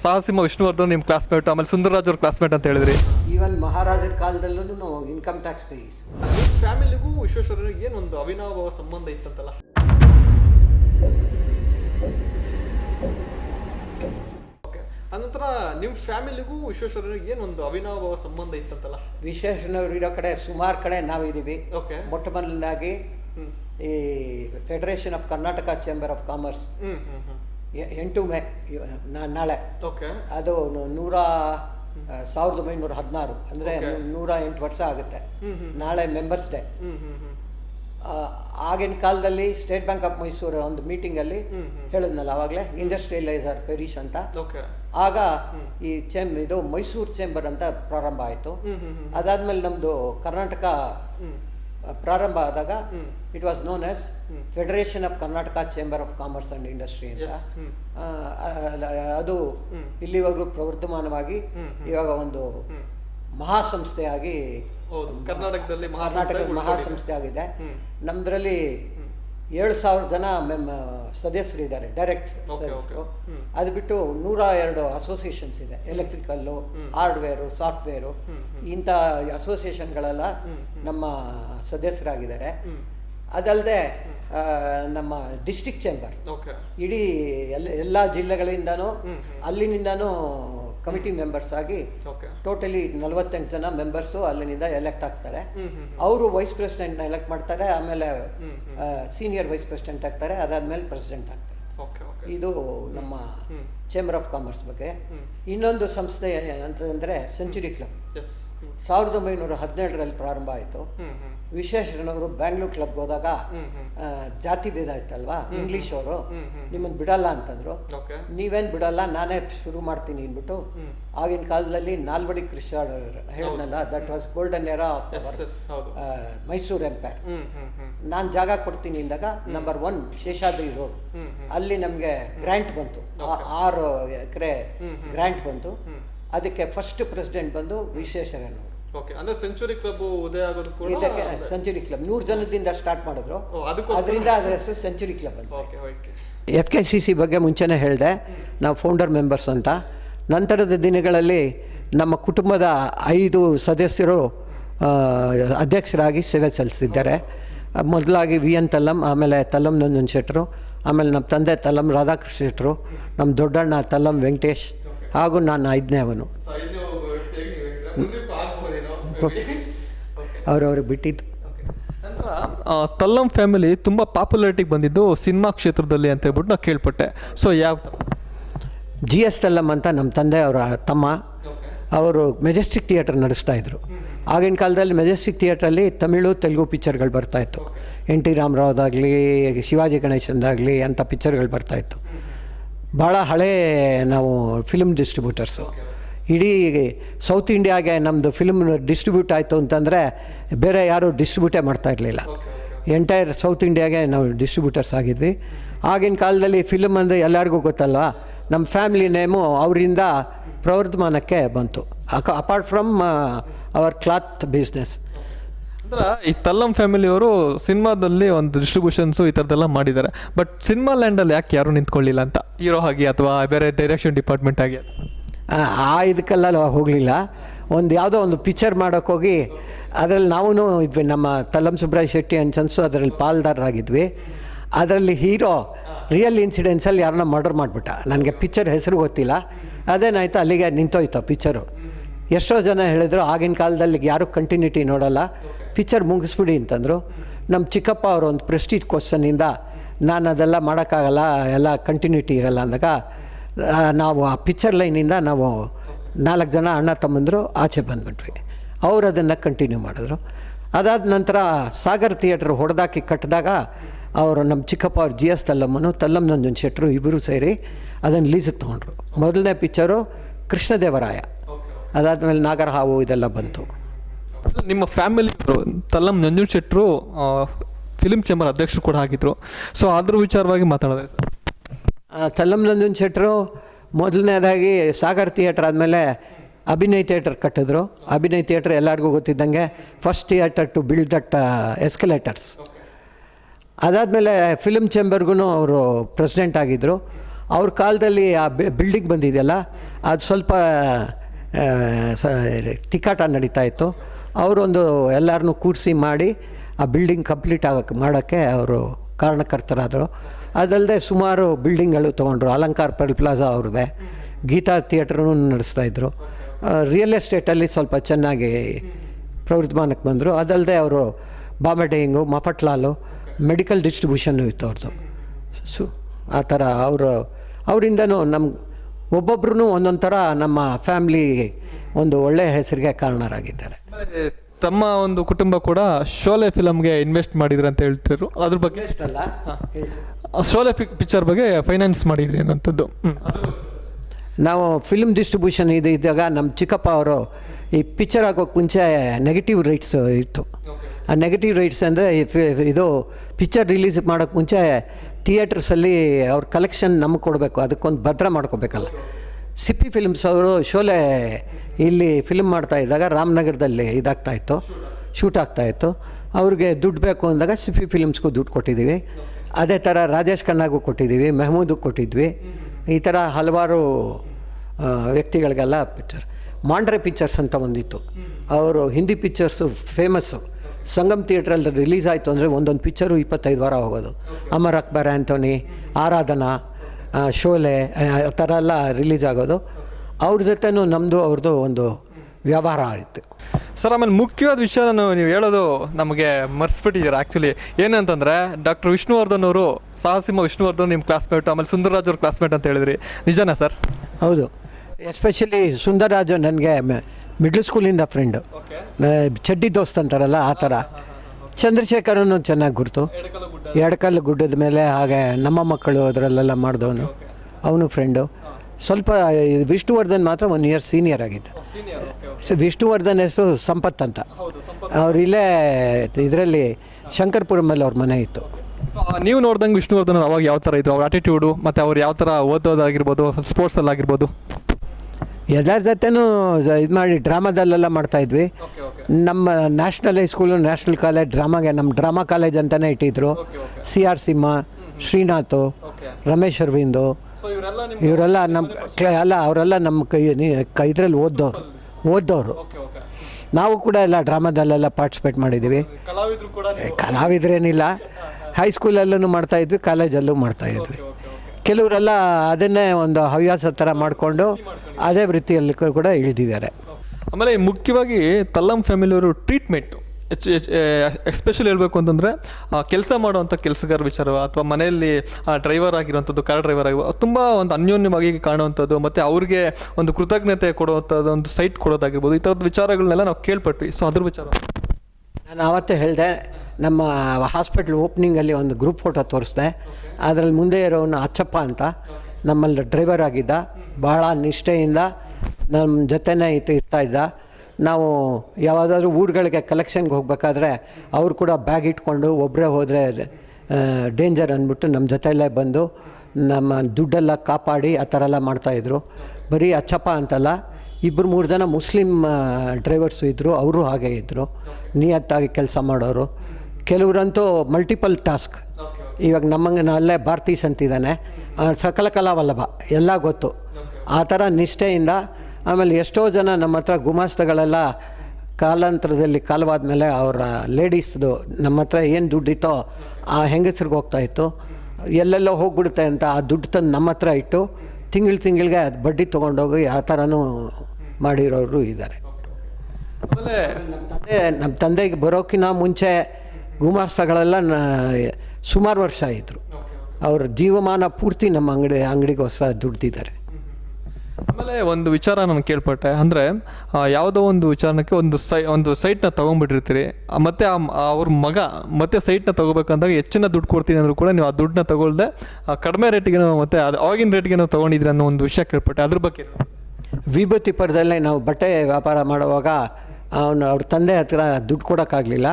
ಸಾಹಸಿಂಹ ವಿಷ್ಣುವರ್ಧನ್ ನಿಮ್ಮ ಕ್ಲಾಸ್ಮೇಟ್ ಆಮೇಲೆ ಸುಂದರರಾಜ್ ಅವ್ರ ಕ್ಲಾಸ್ಮೇಟ್ ಅಂತ ಹೇಳಿದ್ರಿ. ಈವನ್ ಮಹಾರಾಜರ ಕಾಲದಲ್ಲೂ ನಾವು ಇನ್ಕಮ್ ಟ್ಯಾಕ್ಸ್ ಪೇಯಿಸ್ ಫ್ಯಾಮಿಲಿಗೂ ವಿಶ್ವೇಶ್ವರನಿಗೆ ಏನೊಂದು ಅವಿನಾಭಾವ ಸಂಬಂಧ ಇತ್ತಂತಲ್ಲ? ಓಕೆ ಅನಂತರ ನಿಮ್ಮ ಫ್ಯಾಮಿಲಿಗೂ ವಿಶ್ವೇಶ್ವರನಿಗೆ ಏನೊಂದು ಅವಿನಾಭಾವ ಸಂಬಂಧ ಇತ್ತಂತಲ್ಲ? ವಿಶ್ವೇಶ್ವರ ಇರೋ ಕಡೆ ಸುಮಾರು ಕಡೆ ನಾವಿದ್ದೀವಿ ಓಕೆ ಮೊಟ್ಟ ಮೊದಲನೇದಾಗಿ ಹ್ಮ್. ಈ federation of Karnataka chamber of commerce ಹ್ಮ್ ಹ್ಮ್ ಹ್ಮ್. ಎಂಟು ಮೇ ನಾಳೆ. ಓಕೆ. ಅದು ನೂರ ಸಾವಿರದ ಒಂಬೈನೂರ ಹದಿನಾರು. ಅಂದರೆ ನೂರ ಎಂಟು ವರ್ಷ ಆಗುತ್ತೆ. ನಾಳೆ ಮೆಂಬರ್ಸ್ ಡೇ ಆಗಿನ ಕಾಲದಲ್ಲಿ ಸ್ಟೇಟ್ ಬ್ಯಾಂಕ್ ಆಫ್ ಮೈಸೂರು ಒಂದು ಮೀಟಿಂಗಲ್ಲಿ ಹೇಳಿದ್ನಲ್ಲ ಆವಾಗಲೇ ಇಂಡಸ್ಟ್ರಿಯಲೈಸರ್ ಪೆರಿಶ್ ಅಂತ. ಓಕೆ. ಆಗ ಈ ಚೇಮ್ ಇದು ಮೈಸೂರು ಚೇಂಬರ್ ಅಂತ ಪ್ರಾರಂಭ ಆಯಿತು. ಅದಾದಮೇಲೆ ನಮ್ಮದು ಕರ್ನಾಟಕ ಪ್ರಾರಂಭ ಆದಾಗ it was known as federation of Karnataka chamber of commerce and industry ಅಂತ. ಅದು. ಇಲ್ಲಿವರೆಗೂ ಪ್ರವರ್ಧಮಾನವಾಗಿ ಹ್ಮ್. ಇವಾಗ ಒಂದು ಮಹಾಸಂಸ್ಥೆಯಾಗಿ ಹೌದು. ಕರ್ನಾಟಕದಲ್ಲಿ ಕರ್ನಾಟಕದ ಮಹಾಸಂಸ್ಥೆ ಆಗಿದೆ ನಮ್ಮದ್ರಲ್ಲಿ ಏಳು ಸಾವಿರ ಜನ ಮೆಮ್ ಸದಸ್ಯರಿದ್ದಾರೆ ಡೈರೆಕ್ಟ್ ಸದಸ್ಯರು ಅದು ಬಿಟ್ಟು ನೂರ ಎರಡು ಅಸೋಸಿಯೇಷನ್ಸ್ ಇದೆ ಎಲೆಕ್ಟ್ರಿಕಲ್ಲು ಹಾರ್ಡ್ವೇರು ಸಾಫ್ಟ್ವೇರು ಇಂಥ ಅಸೋಸಿಯೇಷನ್ಗಳೆಲ್ಲ ನಮ್ಮ ಸದಸ್ಯರಾಗಿದ್ದಾರೆ. ಅದಲ್ಲದೆ ನಮ್ಮ ಡಿಸ್ಟಿಕ್ ಚೇಂಬರ್ ಇಡೀ ಎಲ್ಲ ಎಲ್ಲ ಜಿಲ್ಲೆಗಳಿಂದನೂ ಅಲ್ಲಿನಿಂದನೂ ಕಮಿಟಿ ಮೆಂಬರ್ಸ್ ಆಗಿ ಟೋಟಲಿ ನಲವತ್ತೆಂಟು ಜನ ಮೆಂಬರ್ಸು ಅಲ್ಲಿನಿಂದ ಎಲೆಕ್ಟ್ ಆಗ್ತಾರೆ. ಅವರು ವೈಸ್ ಪ್ರೆಸಿಡೆಂಟ್ನ ಎಲೆಕ್ಟ್ ಮಾಡ್ತಾರೆ ಆಮೇಲೆ ಸೀನಿಯರ್ ವೈಸ್ ಪ್ರೆಸಿಡೆಂಟ್ ಆಗ್ತಾರೆ ಅದಾದ್ಮೇಲೆ ಪ್ರೆಸಿಡೆಂಟ್ ಆಗ್ತಾರೆ. ಇದು ನಮ್ಮ ಚೇಂಬರ್ ಆಫ್ ಕಾಮರ್ಸ್ ಬಗ್ಗೆ. ಇನ್ನೊಂದು ಸಂಸ್ಥೆ ಅಂತಂದರೆ ಸೆಂಚುರಿ ಕ್ಲಬ್ ಸಾವಿರದ ಒಂಬೈನೂರ ಹದಿನೇಳರಲ್ಲಿ ಪ್ರಾರಂಭ ಆಯಿತು. ವಿಶ್ವೇಶ್ವರನವರು ಬ್ಯಾಂಗ್ಳೂರ್ ಕ್ಲಬ್ಗೆ ಹೋದಾಗ ಜಾತಿ ಭೇದ ಇತ್ತಲ್ವಾ? ಇಂಗ್ಲಿಷ್ ಅವರು ನಿಮ್ಮನ್ನು ಬಿಡಲ್ಲ ಅಂತಂದ್ರು. ನೀವೇನು ಬಿಡಲ್ಲ ನಾನೇ ಶುರು ಮಾಡ್ತೀನಿ ಅಂದ್ಬಿಟ್ಟು ಆಗಿನ ಕಾಲದಲ್ಲಿ ನಾಲ್ವಡಿ ಕೃಷ್ಣ ಹೇಳಿದ್ನಲ್ಲ that was golden era of Mysuru empire ನಾನು ಜಾಗ ಕೊಡ್ತೀನಿ ಅಂದಾಗ ನಂಬರ್ ಒನ್ ಶೇಷಾದ್ರಿ ರೋಡ್ ಅಲ್ಲಿ ನಮಗೆ ಗ್ರ್ಯಾಂಟ್ ಬಂತು. ಆರು ಎಕರೆ. ಗ್ರ್ಯಾಂಟ್ ಬಂತು. ಅದಕ್ಕೆ ಫಸ್ಟ್ ಪ್ರೆಸಿಡೆಂಟ್ ಬಂದು ವಿಶ್ವೇಶ್ವರಯ್ಯನವರು ಓಕೆ ಅಂದ್ರೆ ಸೆಂಚುರಿ ಕ್ಲಬ್ ಉದಯ ಆಗೋದು ಕೂಡ ಇದಕ್ಕೆ ಸೆಂಚುರಿ ಕ್ಲಬ್ ನೂರು ಜನದಿಂದ ಸ್ಟಾರ್ಟ್ ಮಾಡಿದ್ರು. ಅದರಿಂದ ಅದರ ಹೆಸರು ಸೆಂಚುರಿ ಕ್ಲಬ್ ಅಂತ okay okay F K C C ಬಗ್ಗೆ ಮುಂಚೆನೇ ಹೇಳಿದೆ ನಾವು ಫೌಂಡರ್ ಮೆಂಬರ್ಸ್ ಅಂತ. ನಂತರದ ದಿನಗಳಲ್ಲಿ ನಮ್ಮ ಕುಟುಂಬದ ಐದು ಸದಸ್ಯರು ಅಧ್ಯಕ್ಷರಾಗಿ ಸೇವೆ ಸಲ್ಲಿಸಿದ್ದಾರೆ. ಮೊದಲಾಗಿ ವಿ ಎನ್ ತಲ್ಲಂ ಆಮೇಲೆ ತಲ್ಲಂ ನಂಜನ್ ಶೆಟ್ಟರು ಆಮೇಲೆ ನಮ್ಮ ತಂದೆ ತಲ್ಲಂ ರಾಧಾಕೃಷ್ಣ ಶೆಟ್ಟರು ನಮ್ಮ ದೊಡ್ಡಣ್ಣ ತಲ್ಲಂ ವೆಂಕಟೇಶ್ ಹಾಗೂ ನಾನು ಐದನೇ ಅವನು ಸೊ ಐದು ವ್ಯಕ್ತಿಯಾಗಿ ನೀವು ಇದ್ದೀರಾ. ಮುಂದಕ್ಕೂ ಆಗ್ಬೋದೇನೋ ಓಕೆ ಅವರವ್ರಿಗೆ ಬಿಟ್ಟಿದ್ದು. ನಂತರ ತಲ್ಲಂ ಫ್ಯಾಮಿಲಿ ತುಂಬ ಪಾಪ್ಯುಲಾರಿಟಿಗೆ ಬಂದಿದ್ದು ಸಿನಿಮಾ ಕ್ಷೇತ್ರದಲ್ಲಿ ಅಂತ ಹೇಳ್ಬಿಟ್ಟು ನಾನು ಕೇಳ್ಪಟ್ಟೆ. ಸೊ ಯಾವ ಜಿ ಎಸ್ ತಲ್ಲಂ ಅಂತ ನಮ್ಮ ತಂದೆ ಅವರ ತಮ್ಮ. ಅವರು ಮೆಜೆಸ್ಟಿಕ್ ಥಿಯೇಟರ್ ನಡೆಸ್ತಾ ಇದ್ರು. ಆಗಿನ ಕಾಲದಲ್ಲಿ ಮೆಜೆಸ್ಟಿಕ್ ಥಿಯೇಟ್ರಲ್ಲಿ ತಮಿಳು ತೆಲುಗು ಪಿಕ್ಚರ್ಗಳು ಬರ್ತಾಯಿತ್ತು ಎನ್ ಟಿ ರಾಮರಾವ್ದಾಗಲಿ ಶಿವಾಜಿ ಗಣೇಶನ್ದಾಗಲಿ ಅಂಥ ಪಿಕ್ಚರ್ಗಳು ಬರ್ತಾಯಿತ್ತು ಭಾಳ ಹಳೇ ನಾವು ಫಿಲ್ಮ್ ಡಿಸ್ಟ್ರಿಬ್ಯೂಟರ್ಸು ಇಡೀ ಸೌತ್ ಇಂಡಿಯಾಗೆ ನಮ್ಮದು ಫಿಲ್ಮ್ ಡಿಸ್ಟ್ರಿಬ್ಯೂಟ್ ಆಯಿತು ಅಂತಂದರೆ ಬೇರೆ ಯಾರೂ ಡಿಸ್ಟ್ರಿಬ್ಯೂಟೇ ಮಾಡ್ತಾ ಇರಲಿಲ್ಲ. ಎಂಟೈರ್ ಸೌತ್ ಇಂಡಿಯಾಗೆ ನಾವು ಡಿಸ್ಟ್ರಿಬ್ಯೂಟರ್ಸ್ ಆಗಿದ್ವಿ. ಆಗಿನ ಕಾಲದಲ್ಲಿ ಫಿಲ್ಮ್ ಅಂದರೆ ಎಲ್ಲರಿಗೂ ಗೊತ್ತಲ್ಲ ನಮ್ಮ ಫ್ಯಾಮಿಲಿ ನೇಮು ಅವರಿಂದ ಪ್ರವರ್ಧಮಾನಕ್ಕೆ ಬಂತು. ಅಕ apart from our cloth business ಅಂದ್ರೆ ಈ ತಲ್ಲಂ ಫ್ಯಾಮಿಲಿಯವರು ಸಿನಿಮಾದಲ್ಲಿ ಒಂದು ಡಿಸ್ಟ್ರಿಬ್ಯೂಷನ್ಸು ಈ ಥರದ್ದೆಲ್ಲ ಮಾಡಿದ್ದಾರೆ. ಬಟ್ ಸಿನಿಮಾ ಲ್ಯಾಂಡಲ್ಲಿ ಯಾಕೆ ಯಾರು ನಿಂತ್ಕೊಳ್ಳಿಲ್ಲ ಅಂತ? ಹೀರೋ ಆಗಿ ಅಥವಾ ಬೇರೆ ಡೈರೆಕ್ಷನ್ ಡಿಪಾರ್ಟ್ಮೆಂಟ್ ಆಗಿ? ಆ ಇದಕ್ಕೆಲ್ಲ ಹೋಗಲಿಲ್ಲ. ಒಂದು ಯಾವುದೋ ಒಂದು ಪಿಕ್ಚರ್ ಮಾಡೋಕ್ಕೋಗಿ ಅದರಲ್ಲಿ ನಾವು ಇದ್ವಿ, ನಮ್ಮ ತಲ್ಲಂ ಸುಬ್ರಾಯ್ ಶೆಟ್ಟಿ ಅಂಡ್ ಸನ್ಸು ಅದರಲ್ಲಿ ಪಾಲ್ದಾರರಾಗಿದ್ವಿ. ಅದರಲ್ಲಿ ಹೀರೋ ರಿಯಲ್ ಇನ್ಸಿಡೆನ್ಸಲ್ಲಿ ಯಾರನ್ನ ಮರ್ಡರ್ ಮಾಡಿಬಿಟ್ಟ. ನನಗೆ ಪಿಕ್ಚರ್ ಹೆಸರು ಗೊತ್ತಿಲ್ಲ. ಅದೇನಾಯಿತು, ಅಲ್ಲಿಗೆ ನಿಂತೋಯ್ತು ಪಿಕ್ಚರು ಎಷ್ಟೋ ಜನ ಹೇಳಿದ್ರು, ಆಗಿನ ಕಾಲದಲ್ಲಿ ಯಾರೂ ಕಂಟಿನ್ಯೂಟಿ ನೋಡಲ್ಲ. ಪಿಕ್ಚರ್ ಮುಗಿಸ್ಬಿಡಿ ಅಂತಂದರು. ನಮ್ಮ ಚಿಕ್ಕಪ್ಪ ಅವರು ಒಂದು ಪ್ರೆಸ್ಟೀಜ್ ಕ್ವಶನಿಂದ ನಾನು ಅದೆಲ್ಲ ಮಾಡೋಕ್ಕಾಗಲ್ಲ, ಎಲ್ಲ ಕಂಟಿನ್ಯೂಟಿ ಇರಲ್ಲ ಅಂದಾಗ ನಾವು ಆ ಪಿಕ್ಚರ್ ಲೈನಿಂದ ನಾವು ನಾಲ್ಕು ಜನ ಅಣ್ಣ ತಮ್ಮಂದರು ಆಚೆ ಬಂದುಬಿಟ್ವಿ. ಅವ್ರು ಅದನ್ನು ಕಂಟಿನ್ಯೂ ಮಾಡಿದ್ರು. ಅದಾದ ನಂತರ ಸಾಗರ್ ಥಿಯೇಟ್ರ್ ಹೊಡೆದಾಕಿ ಕಟ್ಟಿದಾಗ ಅವರು ನಮ್ಮ ಚಿಕ್ಕಪ್ಪ ಅವ್ರ ಜಿ ಎಸ್ ತಲ್ಲಮ್ಮನು, ತಲ್ಲಮ್ ನಂಜನ್ ಶೆಟ್ಟರು ಇಬ್ಬರು ಸೇರಿ ಅದನ್ನು ಲೀಸಿಗೆ ತೊಗೊಂಡ್ರು. ಮೊದಲನೇ ಪಿಕ್ಚರು ಕೃಷ್ಣದೇವರಾಯ. ಅದಾದಮೇಲೆ ನಾಗರಹಾವು ಇದೆಲ್ಲ ಬಂತು. ನಿಮ್ಮ ಫ್ಯಾಮಿಲಿ ತಲ್ಲಮ್ ನಂಜುನ್ ಶೆಟ್ಟರು ಫಿಲಿಮ್ ಚೇಂಬರ್ ಅಧ್ಯಕ್ಷರು ಕೂಡ ಆಗಿದ್ದರು ಸೊ ಅದ್ರ ವಿಚಾರವಾಗಿ ಮಾತಾಡೋದು ಸರ್. ಆ, ತಲ್ಲಮ್ ನಂಜನ್ ಶೆಟ್ಟರು ಮೊದಲನೇದಾಗಿ ಸಾಗರ್ ಥಿಯೇಟ್ರ್ ಆದಮೇಲೆ ಅಭಿನಯ್ ಥಿಯೇಟರ್ ಕಟ್ಟಿದ್ರು. ಅಭಿನಯ್ ಥಿಯೇಟರ್ ಎಲ್ಲರಿಗೂ ಗೊತ್ತಿದ್ದಂಗೆ first theatre to build that escalators. ಅದಾದಮೇಲೆ ಫಿಲ್ಮ್ ಚೇಂಬರ್ಗೂ ಅವರು ಪ್ರೆಸಿಡೆಂಟ್ ಆಗಿದ್ದರು ಅವ್ರ ಕಾಲದಲ್ಲಿ ಆ ಬಿಲ್ಡಿಂಗ್ ಬಂದಿದೆಯಲ್ಲ ಅದು ಸ್ವಲ್ಪ ತಿಕ್ಕಾಟ ನಡೀತಾ ಇತ್ತು. ಅವರೊಂದು ಎಲ್ಲರನ್ನೂ ಕೂರಿಸಿ ಮಾಡಿ ಆ ಬಿಲ್ಡಿಂಗ್ ಕಂಪ್ಲೀಟ್ ಆಗೋಕ್ಕೆ ಮಾಡೋಕ್ಕೆ ಅವರು ಕಾರಣಕರ್ತರಾದರು. ಅದಲ್ಲದೆ ಸುಮಾರು ಬಿಲ್ಡಿಂಗ್ಗಳು ತೊಗೊಂಡ್ರು. ಅಲಂಕಾರ ಪೆಲ್ ಪ್ಲಾಜಾ ಅವ್ರದ್ದೇ. ಗೀತಾ ಥಿಯೇಟ್ರೂ ನಡೆಸ್ತಾಯಿದ್ರು ರಿಯಲ್ ಎಸ್ಟೇಟಲ್ಲಿ ಸ್ವಲ್ಪ ಚೆನ್ನಾಗಿ ಪ್ರವೃತ್ತಿಮಾನಕ್ಕೆ ಬಂದರು. ಅದಲ್ಲದೆ ಅವರು ಬಾಂಬೆ ಮಫಟ್ಲಾಲು, ಮೆಡಿಕಲ್ ಡಿಸ್ಟ್ರಿಬ್ಯೂಷನ್ನು ಇತ್ತು ಅವ್ರದ್ದು ಸು, ಆ ಥರ ಅವರು, ಅವರಿಂದನೂ ನಮ್ಮ ಒಬ್ಬೊಬ್ರು ಒಂದೊಂದು ಥರ ನಮ್ಮ ಫ್ಯಾಮ್ಲಿ ಒಂದು ಒಳ್ಳೆಯ ಹೆಸರಿಗೆ ಕಾರಣರಾಗಿದ್ದಾರೆ. ತಮ್ಮ ಒಂದು ಕುಟುಂಬ ಕೂಡ ಶೋಲೆ ಫಿಲಮ್ಗೆ ಇನ್ವೆಸ್ಟ್ ಮಾಡಿದ್ರು ಅಂತ ಹೇಳ್ತಿದ್ರು. ಅದ್ರ ಬಗ್ಗೆ ಶೋಲೆ ಪಿಕ್ಚರ್ ಬಗ್ಗೆ ಫೈನಾನ್ಸ್ ಮಾಡಿದ್ರಿ ಅನ್ನೋಂಥದ್ದು ನಾವು ಫಿಲ್ಮ್ ಡಿಸ್ಟ್ರಿಬ್ಯೂಷನ್ ಇದು ಇದ್ದಾಗ ನಮ್ಮ ಚಿಕ್ಕಪ್ಪ ಅವರು ಈ ಪಿಕ್ಚರ್ ಆಗೋಕ್ಕೆ ಮುಂಚೆ ನೆಗೆಟಿವ್ ರೈಟ್ಸ್ ಇತ್ತು. ಆ ನೆಗೆಟಿವ್ ರೈಟ್ಸ್ ಅಂದರೆ ಇದು ಪಿಕ್ಚರ್ ರಿಲೀಸ್ ಮಾಡೋಕ್ಕೆ ಮುಂಚೆ ಥಿಯೇಟರ್ಸಲ್ಲಿ ಅವ್ರ ಕಲೆಕ್ಷನ್ ನಮ್ಗೆ ಕೊಡಬೇಕು. ಅದಕ್ಕೊಂದು ಭದ್ರ ಮಾಡ್ಕೋಬೇಕಲ್ಲ. ಸಿಪ್ಪಿ ಫಿಲ್ಮ್ಸ್ ಅವರು ಶೋಲೆ ಇಲ್ಲಿ ಫಿಲ್ಮ್ ಮಾಡ್ತಾ ಇದ್ದಾಗ ರಾಮನಗರದಲ್ಲಿ ಇದಾಗ್ತಾ ಇತ್ತು. ಶೂಟ್ ಆಗ್ತಾಯಿತ್ತು ಅವ್ರಿಗೆ ದುಡ್ಡು ಬೇಕು ಅಂದಾಗ ಸಿಪ್ಪಿ ಫಿಲ್ಮ್ಸ್ಗೂ ದುಡ್ಡು ಕೊಟ್ಟಿದ್ದೀವಿ. ಅದೇ ಥರ ರಾಜೇಶ್ ಖನ್ನಾಗೂ ಕೊಟ್ಟಿದ್ದೀವಿ, ಮೆಹಮೂದಿಗೆ ಕೊಟ್ಟಿದ್ವಿ. ಈ ಥರ ಹಲವಾರು ವ್ಯಕ್ತಿಗಳಿಗೆಲ್ಲ ಪಿಕ್ಚರ್ ಮಾಂಡ್ರೆ ಪಿಕ್ಚರ್ಸ್ ಅಂತ ಒಂದಿತ್ತು. ಅವರು ಹಿಂದಿ ಪಿಕ್ಚರ್ಸು ಫೇಮಸ್ಸು ಸಂಗಮ್ ಥಿಯೇಟ್ರಲ್ಲಿ ರಿಲೀಸ್ ಆಯಿತು ಅಂದರೆ ಒಂದೊಂದು ಪಿಕ್ಚರು ಇಪ್ಪತ್ತೈದು ವಾರ ಹೋಗೋದು. ಅಮರ್ ಅಕ್ಬರ್ ಆ್ಯಂಥೋನಿ ಆರಾಧನಾ ಶೋಲೆ ಆ ಥರ ಎಲ್ಲ ರಿಲೀಸ್ ಆಗೋದು. ಅವ್ರ ಜೊತೆನೂ ನಮ್ಮದು ಅವ್ರದ್ದು ಒಂದು ವ್ಯವಹಾರ ಆಯಿತು. ಸರ್ ಆಮೇಲೆ ಮುಖ್ಯವಾದ ವಿಷಯ ನೀವು ಹೇಳೋದು ನಮಗೆ ಮರ್ಸ್ಬಿಟ್ಟಿದ್ದೀರಾ ಆ್ಯಕ್ಚುಲಿ ಏನಂತಂದರೆ ಡಾಕ್ಟರ್ ವಿಷ್ಣುವರ್ಧನ್ ಅವರು ಸಾಹಸಿಂಹ ವಿಷ್ಣುವರ್ಧನ್ ನಿಮ್ಮ ಕ್ಲಾಸ್ಮೇಟ್ ಆಮೇಲೆ ಸುಂದರರಾಜ್ ಅವ್ರ ಕ್ಲಾಸ್ಮೇಟ್ ಅಂತ ಹೇಳಿದ್ರಿ. ನಿಜನಾ ಸರ್? ಹೌದು. ಎಸ್ಪೆಷಲಿ ಸುಂದರರಾಜು ನನಗೆ ಮಿಡ್ಲ್ ಸ್ಕೂಲಿಂದ ಫ್ರೆಂಡು ಚಡ್ಡಿ ದೋಸ್ತ್ ಅಂತಾರಲ್ಲ ಆ ಥರ ಚಂದ್ರಶೇಖರನು ಚೆನ್ನಾಗಿ ಗುರ್ತು. ಎಡಕಲ್ಲು ಗುಡ್ಡದ ಮೇಲೆ ಹಾಗೆ ನಮ್ಮ ಮಕ್ಕಳು ಅದರಲ್ಲೆಲ್ಲ ಮಾಡಿದವನು. ಅವನು ಫ್ರೆಂಡು ಸ್ವಲ್ಪ ವಿಷ್ಣುವರ್ಧನ್ ಮಾತ್ರ ಒನ್ ಇಯರ್ ಸೀನಿಯರ್ ಆಗಿದ್ದ. ಸೊ ವಿಷ್ಣುವರ್ಧನ್ ಹೆಸರು ಸಂಪತ್ ಅಂತ. ಅವರಿಲ್ಲೇ ಇದರಲ್ಲಿ ಶಂಕರ್ಪುರಮಲ್ಲಿ ಅವ್ರ ಮನೆ ಇತ್ತು. ನೀವು ನೋಡ್ದಂಗೆ ವಿಷ್ಣುವರ್ಧನ್ ಅವಾಗ ಯಾವ ಥರ ಇದ್ರು? ಅವ್ರ ಆಟಿಟ್ಯೂಡು ಮತ್ತು ಅವ್ರು ಯಾವ ಥರ ಓದೋದಾಗಿರ್ಬೋದು ಸ್ಪೋರ್ಟ್ಸಲ್ಲಾಗಿರ್ಬೋದು ಎಲ್ಲರ ಜೊತೆನೂ ಇದು ಮಾಡಿ ಡ್ರಾಮಾದಲ್ಲೆಲ್ಲ ಮಾಡ್ತಾಯಿದ್ವಿ ನಮ್ಮ national high school national college ಡ್ರಾಮಾಗೆ ನಮ್ಮ ಡ್ರಾಮಾ ಕಾಲೇಜ್ ಅಂತಲೇ ಇಟ್ಟಿದ್ರು. C R Simha Srinath Ramesh Aravind. ಇವರೆಲ್ಲ ನಿಮ್ಮ ಅಲ್ಲ ಅವರೆಲ್ಲ ನಮ್ಮ ಕೈ ಕೈ ಇದರಲ್ಲಿ ಓದ್ದವ್ರು ಓದ್ದವರು. ನಾವು ಕೂಡ ಎಲ್ಲ ಡ್ರಾಮಾದಲ್ಲೆಲ್ಲ ಪಾರ್ಟಿಸಿಪೇಟ್ ಮಾಡಿದ್ದೀವಿ ಕಲಾವಿದ್ರೇನಿಲ್ಲ. ಹೈಸ್ಕೂಲಲ್ಲೂ ಮಾಡ್ತಾಯಿದ್ವಿ ಕಾಲೇಜಲ್ಲೂ ಮಾಡ್ತಾಯಿದ್ವಿ ಕೆಲವರೆಲ್ಲ ಅದನ್ನೇ ಒಂದು ಹವ್ಯಾಸ ಥರ ಮಾಡಿಕೊಂಡು ಅದೇ ವೃತ್ತಿಯಲ್ಲಿ ಕೂಡ ಇಳಿದಿದ್ದಾರೆ. ಆಮೇಲೆ ಮುಖ್ಯವಾಗಿ ತಲ್ಲಂ ಫ್ಯಾಮಿಲಿಯವರು ಟ್ರೀಟ್ಮೆಂಟು ಹೆಚ್ಚು ಎಸ್ಪೆಷಲಿ ಹೇಳಬೇಕು ಅಂತಂದರೆ ಕೆಲಸ ಮಾಡುವಂಥ ಕೆಲಸಗಾರ ವಿಚಾರ ಅಥವಾ ಮನೆಯಲ್ಲಿ ಡ್ರೈವರ್ ಆಗಿರುವಂಥದ್ದು ಕಾರ್ ಡ್ರೈವರ್ ಆಗಿ ತುಂಬ ಒಂದು ಅನ್ಯೋನ್ಯವಾಗಿ ಕಾಣುವಂಥದ್ದು ಮತ್ತು ಅವ್ರಿಗೆ ಒಂದು ಕೃತಜ್ಞತೆ ಕೊಡುವಂಥದ್ದು ಒಂದು ಸೈಟ್ ಕೊಡೋದಾಗಿರ್ಬೋದು ಈ ಥರದ ವಿಚಾರಗಳನ್ನೆಲ್ಲ ನಾವು ಕೇಳ್ಪಟ್ವಿ. ಸೊ ಅದ್ರ ವಿಚಾರ ನಾನು ಆವತ್ತೇ ಹೇಳಿದೆ ನಮ್ಮ ಹಾಸ್ಪಿಟ್ಲ್ ಓಪನಿಂಗಲ್ಲಿ ಒಂದು ಗ್ರೂಪ್ ಫೋಟೋ ತೋರಿಸ್ದೆ. ಅದರಲ್ಲಿ ಮುಂದೆ ಇರೋನು ಅಚ್ಚಪ್ಪ ಅಂತ. ನಮ್ಮಲ್ಲಿ ಡ್ರೈವರ್ ಆಗಿದ್ದ. ಭಾಳ ನಿಷ್ಠೆಯಿಂದ ನಮ್ಮ ಜೊತೆನೇ ಇತ್ತು ಇದ್ದ. ನಾವು ಯಾವುದಾದ್ರೂ ಊರುಗಳಿಗೆ ಕಲೆಕ್ಷನ್ಗೆ ಹೋಗಬೇಕಾದ್ರೆ ಅವ್ರು ಕೂಡ ಬ್ಯಾಗ್ ಇಟ್ಕೊಂಡು ಒಬ್ಬರೇ ಹೋದರೆ ಡೇಂಜರ್ ಅಂದ್ಬಿಟ್ಟು ನಮ್ಮ ಜೊತೆಯಲ್ಲೇ ಬಂದು ನಮ್ಮ ದುಡ್ಡೆಲ್ಲ ಕಾಪಾಡಿ ಆ ಥರ ಎಲ್ಲ ಮಾಡ್ತಾಯಿದ್ರು ಬರೀ ಅಚ್ಚಪ್ಪ ಅಂತಲ್ಲ ಇಬ್ಬರು ಮೂರು ಜನ ಮುಸ್ಲಿಮ್ ಡ್ರೈವರ್ಸು ಇದ್ದರು ಅವರು ಹಾಗೆ ಇದ್ದರು ನಿಯತ್ತಾಗಿ ಕೆಲಸ ಮಾಡೋರು. ಕೆಲವರಂತೂ ಮಲ್ಟಿಪಲ್ ಟಾಸ್ಕ್ ಇವಾಗ ನಮ್ಮಂಗೆ ಅಲ್ಲೇ ಭಾರತೀಸ್ ಅಂತಿದ್ದಾನೆ. ಸಕಲ ಕಲಾವಲ್ಲಭ ಎಲ್ಲ ಗೊತ್ತು. ಆ ಥರ ನಿಷ್ಠೆಯಿಂದ ಆಮೇಲೆ ಎಷ್ಟೋ ಜನ ನಮ್ಮ ಹತ್ರ ಗುಮಾಸ್ತಗಳೆಲ್ಲ ಕಾಲಾಂತರದಲ್ಲಿ ಕಾಲವಾದ ಮೇಲೆ ಅವರ ಲೇಡೀಸ್ದು ನಮ್ಮ ಹತ್ರ ಏನು ದುಡ್ಡಿತ್ತೋ ಆ ಹೆಂಗಸ್ರಿಗೆ ಹೋಗ್ತಾ ಇತ್ತು. ಎಲ್ಲೆಲ್ಲೋ ಹೋಗ್ಬಿಡುತ್ತೆ ಅಂತ ಆ ದುಡ್ಡು ತಂದು ನಮ್ಮ ಹತ್ರ ಇಟ್ಟು ತಿಂಗಳು ತಿಂಗಳಿಗೆ ಅದು ಬಡ್ಡಿ ತೊಗೊಂಡೋಗಿ ಆ ಥರನೂ ಮಾಡಿರೋರು ಇದ್ದಾರೆ. ಆಮೇಲೆ ನಮ್ಮ ತಂದೆ ನಮ್ಮ ತಂದೆಗೆ ಬರೋಕ್ಕಿಂತ ಮುಂಚೆ ಗುಮಾಸ್ತಗಳೆಲ್ಲ ಸುಮಾರು ವರ್ಷ ಆಯಿತು. ಅವ್ರ ಜೀವಮಾನ ಪೂರ್ತಿ ನಮ್ಮ ಅಂಗಡಿ ಅಂಗಡಿಗೋಸ್ಕರ ದುಡ್ದಿದ್ದಾರೆ. ಆಮೇಲೆ ಒಂದು ವಿಚಾರ ನಾನು ಕೇಳ್ಪಟ್ಟೆ ಅಂದರೆ ಯಾವುದೋ ಒಂದು ವಿಚಾರಕ್ಕೆ ಒಂದು ಸೈ ಒಂದು ಸೈಟ್ನ ತೊಗೊಂಡ್ಬಿಟ್ಟಿರ್ತೀರಿ ಮತ್ತು ಆ ಅವ್ರ ಮಗ ಮತ್ತೆ ಸೈಟ್ನ ತೊಗೋಬೇಕಂದಾಗ ಹೆಚ್ಚಿನ ದುಡ್ಡು ಕೊಡ್ತೀನಿ ಅಂದರೂ ಕೂಡ ನೀವು ಆ ದುಡ್ಡನ್ನ ತೊಗೊಳ್ದೆ ಆ, ಕಡಿಮೆ ರೇಟಿಗೆ ಮತ್ತೆ ಅದು ಆಗಿನ ರೇಟಿಗೆ ನಾವು ತೊಗೊಂಡಿದ್ರಿ ಅನ್ನೋ ಒಂದು ವಿಷಯ ಕೇಳ್ಪಟ್ಟೆ. ಅದ್ರ ಬಗ್ಗೆ ವಿಭೂತಿ ಪರದಲ್ಲೇ ನಾವು ಬಟ್ಟೆ ವ್ಯಾಪಾರ ಮಾಡುವಾಗ ಅವನು ಅವ್ರ ತಂದೆ ಹತ್ರ ದುಡ್ಡು ಕೊಡೋಕ್ಕಾಗಲಿಲ್ಲ.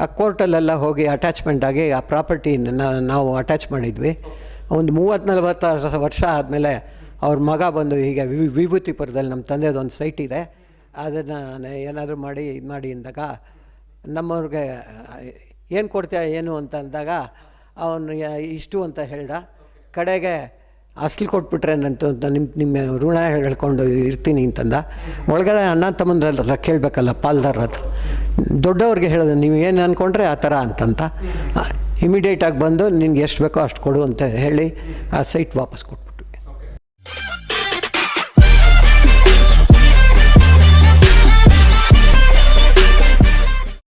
ಆ ಕೋರ್ಟಲ್ಲೆಲ್ಲ ಹೋಗಿ ಅಟ್ಯಾಚ್ಮೆಂಟ್ ಆಗಿ ಆ ಪ್ರಾಪರ್ಟಿನ ನಾವು ಅಟ್ಯಾಚ್ ಮಾಡಿದ್ವಿ. ಒಂದು ಮೂವತ್ತು ನಲವತ್ತು ವರ್ಷ ಆದಮೇಲೆ ಅವ್ರ ಮಗ ಬಂದು ಹೀಗೆ ವಿ- ವಿಭೂತಿಪುರದಲ್ಲಿ ನಮ್ಮ ತಂದೆದು ಒಂದು ಸೈಟ್ ಇದೆ. ಅದನ್ನು ಏನಾದರೂ ಮಾಡಿ, ಇದು ಮಾಡಿ ಅಂದಾಗ ನಮ್ಮವ್ರಿಗೆ, ಏನು ಕೊಡ್ತೀಯ, ಏನು ಅಂತ ಅಂದಾಗ, ಅವನು ಇಷ್ಟು ಅಂತ ಹೇಳ್ದ. ಕಡೆಗೆ ಅಸ್ಲು ಕೊಟ್ಬಿಟ್ರೆ ನಂತು ನಿಮ್ಮ ನಿಮ್ಮ ಋಣ ಹೇಳ್ಕೊಂಡು ಇರ್ತೀನಿ ಅಂತಂದ. ಒಳಗಡೆ ಅಣ್ಣ ತಮ್ಮಂದ್ರ ಹತ್ರ ಕೇಳಬೇಕಲ್ಲ ಪಾಲ್ದಾರ ಹತ್ರ. ದೊಡ್ಡವ್ರಿಗೆ ಹೇಳೋದು, ನೀವು ಏನು ಅಂದ್ಕೊಂಡ್ರೆ ಆ ಥರ ಅಂತಂತ. ಇಮಿಡಿಯೇಟಾಗಿ ಬಂದು, ನಿನ್ಗೆ ಎಷ್ಟು ಬೇಕೋ ಅಷ್ಟು ಕೊಡು ಅಂತ ಹೇಳಿ ಆ ಸೈಟ್ ವಾಪಸ್ ಕೊಟ್ಬಿಟ್ಟು